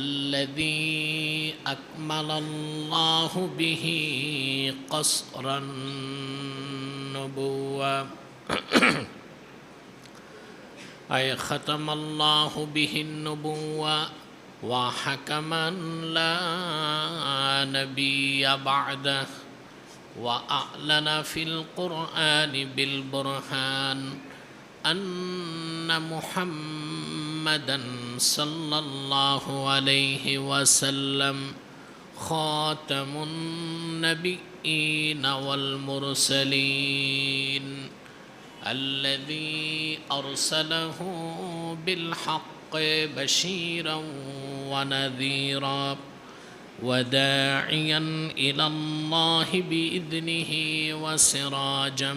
الذي أكمل الله به قصر النبوة. أي ختم الله به النبوة وحكما لا نبي بعده وأعلن في القرآن بالبرهان. أن محمدا صلى الله عليه وسلم خاتم النبيين والمرسلين الذي أرسله بالحق بشيرا ونذيرا وداعيا إلى الله بإذنه وسراجا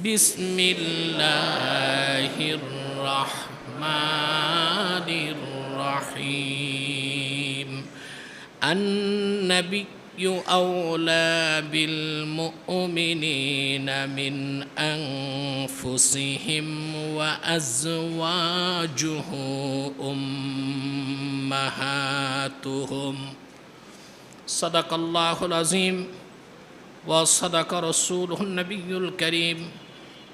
بسم الله الرحمن الرحيم. النبي أولى بالمؤمنين من أنفسهم وأزواجه أمهاتهم. صدق الله العظيم وصدق رسوله النبي الكريم.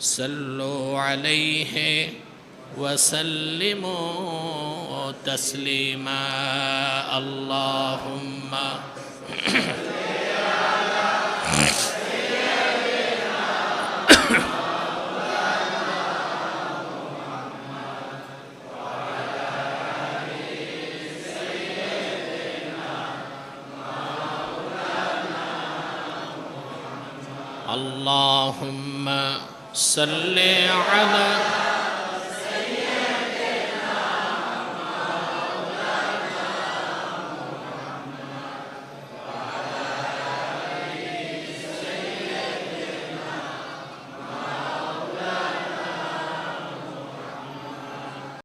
صلوا عليه وسلموا تسليما. اللهم اللهم صل على